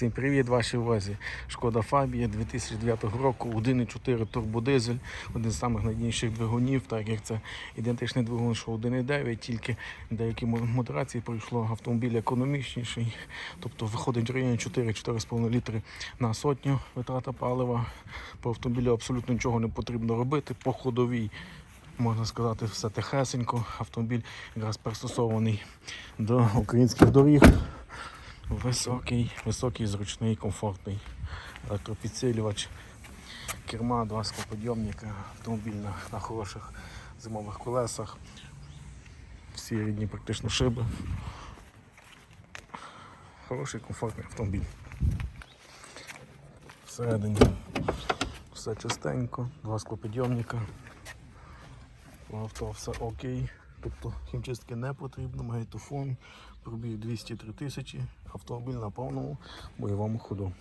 Всім привіт вашій увазі. Шкода Фабія 2009 року, 1,4 турбодизель, один з самих надійніших двигунів, так як це ідентичний двигун, що 1,9, тільки деякі модерації пройшло автомобіль економічніший, тобто виходить в районі 4-4,5 літри на сотню витрата палива. По автомобілю абсолютно нічого не потрібно робити. По ходовій можна сказати, все тихесенько. Автомобіль якраз пристосований до українських доріг. Високий, високий, зручний, комфортний електропідсилювач, керма, два склоподйомника, автомобіль на, на хороших зимових колесах. Всі рідні практично шиби. Хороший, комфортний автомобіль. Всередині все чистенько, два склопідйомника. Авто все окей. Тобто хімчистки не потрібно, магнітофон, пробіг 203 тисячі, автомобіль на повному бойовому ходу.